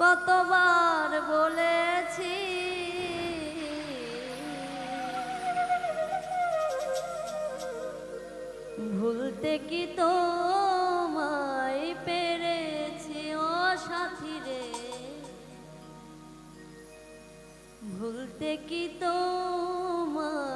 কতবার বলেছি? ভুলতে কি তোমায় পেরেছি ও সাথী রে? ভুলতে কি তো মা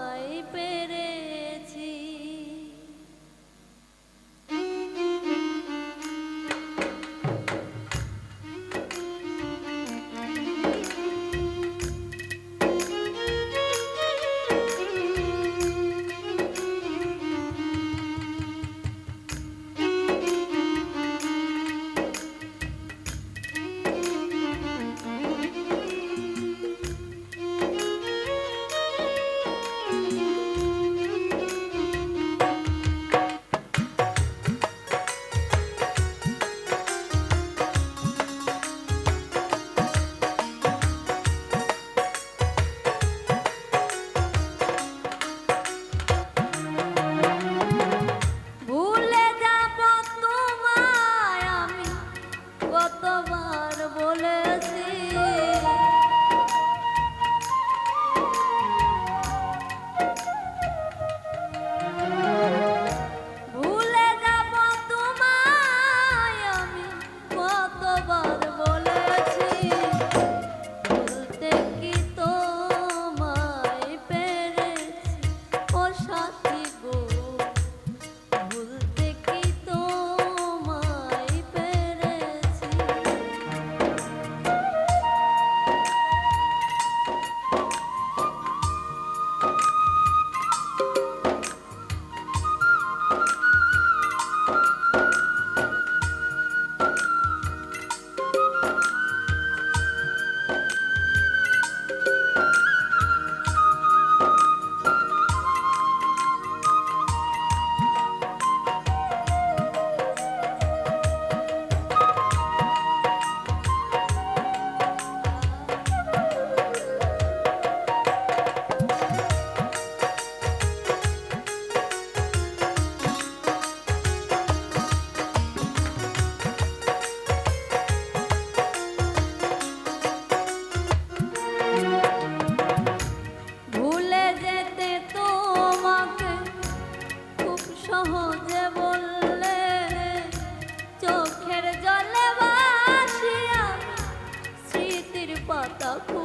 love.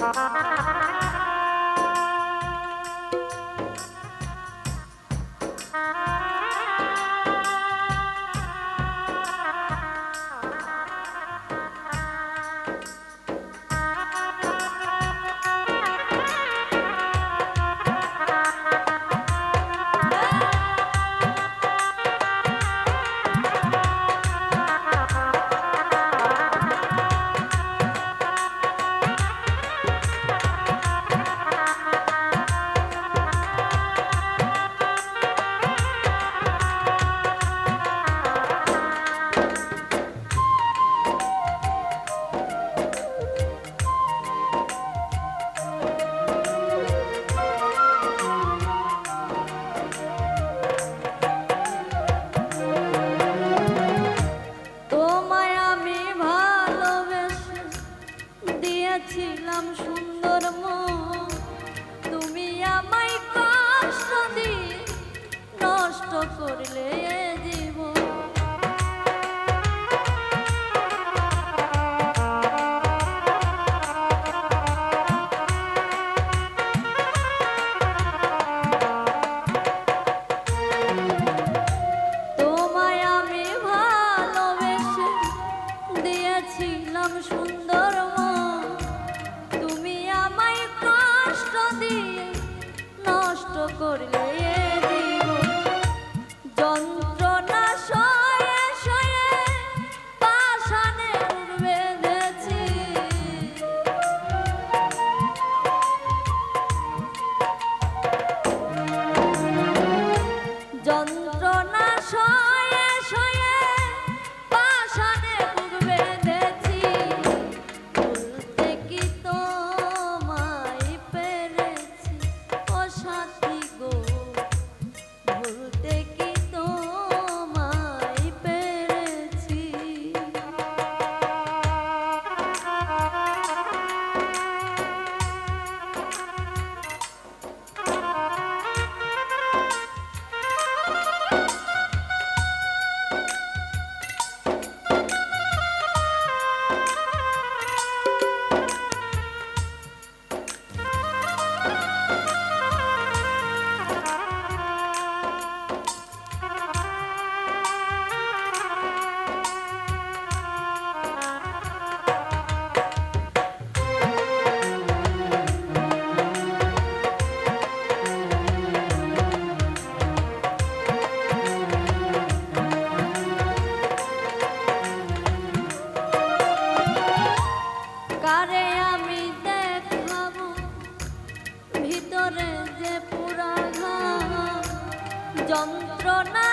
Ha ha ha ha! দিয়ে নষ্ট করলে ভিতরে যে পুরা যন্ত্রণা